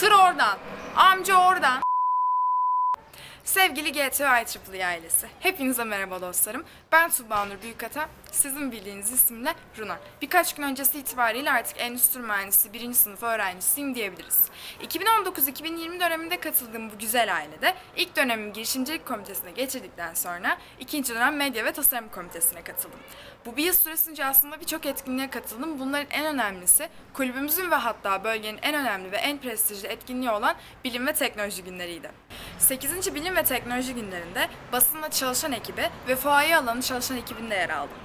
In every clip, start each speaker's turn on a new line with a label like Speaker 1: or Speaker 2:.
Speaker 1: Tır oradan. Amca oradan. Sevgili GTO IEEE ailesi, hepinize merhaba dostlarım. Ben Tuğba Nur Büyükata, sizin bildiğiniz isimle Runa. Birkaç gün öncesi itibariyle artık endüstri mühendisi 1. sınıf öğrencisiyim diyebiliriz. 2019-2020 döneminde katıldığım bu güzel ailede ilk dönemim girişimcilik komitesine geçirdikten sonra ikinci dönem medya ve tasarım komitesine katıldım. Bu bir yıl süresince aslında birçok etkinliğe katıldım. Bunların en önemlisi kulübümüzün ve hatta bölgenin en önemli ve en prestijli etkinliği olan Bilim ve Teknoloji Günleriydi. 8. Bilim ve Teknoloji Günlerinde basında çalışan ekibi ve fuaye alanı çalışan ekibinde yer aldım.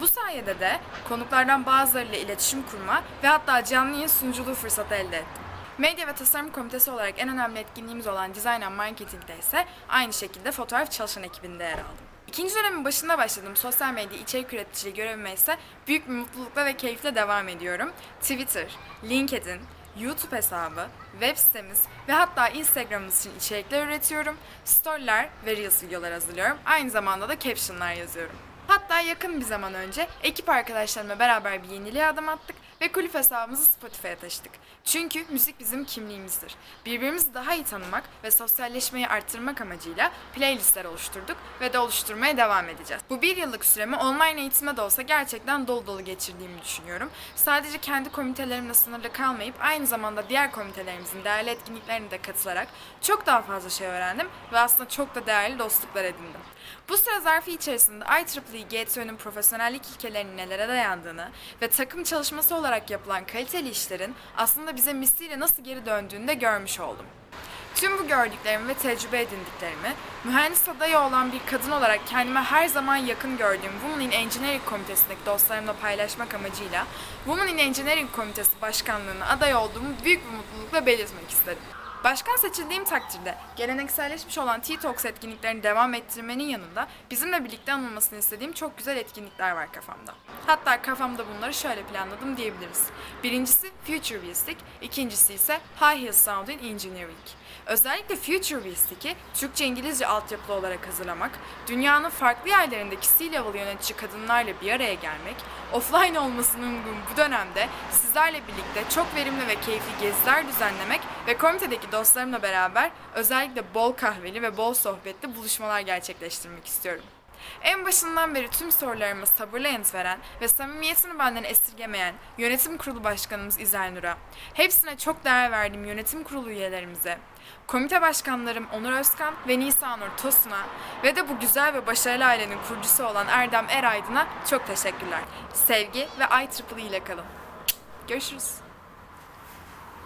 Speaker 1: Bu sayede de konuklardan bazılarıyla iletişim kurma ve hatta canlı yayın sunuculuğu fırsatı elde ettim. Medya ve Tasarım Komitesi olarak en önemli etkinliğimiz olan Design and Marketing'de ise aynı şekilde fotoğraf çalışan ekibinde yer aldım. İkinci dönemin başında başladığım sosyal medya içerik üreticiliği görevime ise büyük bir mutlulukla ve keyifle devam ediyorum. Twitter, LinkedIn, YouTube hesabı, web sitemiz ve hatta Instagram'ımız için içerikler üretiyorum. Storyler ve Reels videolar hazırlıyorum. Aynı zamanda da captionlar yazıyorum. Hatta yakın bir zaman önce ekip arkadaşlarımla beraber bir yeniliğe adım attık ve kulüp hesabımızı Spotify'a taşıdık. Çünkü müzik bizim kimliğimizdir. Birbirimizi daha iyi tanımak ve sosyalleşmeyi arttırmak amacıyla playlistler oluşturduk ve de oluşturmaya devam edeceğiz. Bu bir yıllık süremi online eğitime de olsa gerçekten dolu dolu geçirdiğimi düşünüyorum. Sadece kendi komitelerimle sınırlı kalmayıp aynı zamanda diğer komitelerimizin değerli etkinliklerine de katılarak çok daha fazla şey öğrendim ve aslında çok da değerli dostluklar edindim. Bu süre zarfı içerisinde IEEE GTO'nun profesyonellik ilkelerinin nelere dayandığını ve takım çalışması olarak yapılan kaliteli işlerin aslında bize misliyle nasıl geri döndüğünü de görmüş oldum. Tüm bu gördüklerimi ve tecrübe edindiklerimi, mühendis adayı olan bir kadın olarak kendime her zaman yakın gördüğüm Women in Engineering Komitesi'ndeki dostlarımla paylaşmak amacıyla Women in Engineering Komitesi Başkanlığı'na aday olduğumu büyük bir mutlulukla belirtmek istedim. Başkan seçildiğim takdirde gelenekselleşmiş olan T-Talks etkinliklerini devam ettirmenin yanında bizimle birlikte anılmasını istediğim çok güzel etkinlikler var kafamda. Hatta kafamda bunları şöyle planladım diyebiliriz. Birincisi Futuristic, ikincisi ise High Heels Sound in Engineering. Özellikle Futuristic'i Türkçe İngilizce altyapılı olarak hazırlamak, dünyanın farklı yerlerindeki C-level yönetici kadınlarla bir araya gelmek, offline olmasının uygun bu dönemde sizlerle birlikte çok verimli ve keyifli geziler düzenlemek ve komitedeki dostlarımla beraber özellikle bol kahveli ve bol sohbetli buluşmalar gerçekleştirmek istiyorum. En başından beri tüm sorularıma sabırla yanıt veren ve samimiyetini benden esirgemeyen yönetim kurulu başkanımız İzel Nur'a, hepsine çok değer verdiğim yönetim kurulu üyelerimize, komite başkanlarım Onur Özkan ve Nisanur Tosun'a ve de bu güzel ve başarılı ailenin kurucusu olan Erdem Eraydın'a çok teşekkürler. Sevgi ve IEEE ile kalın. Görüşürüz.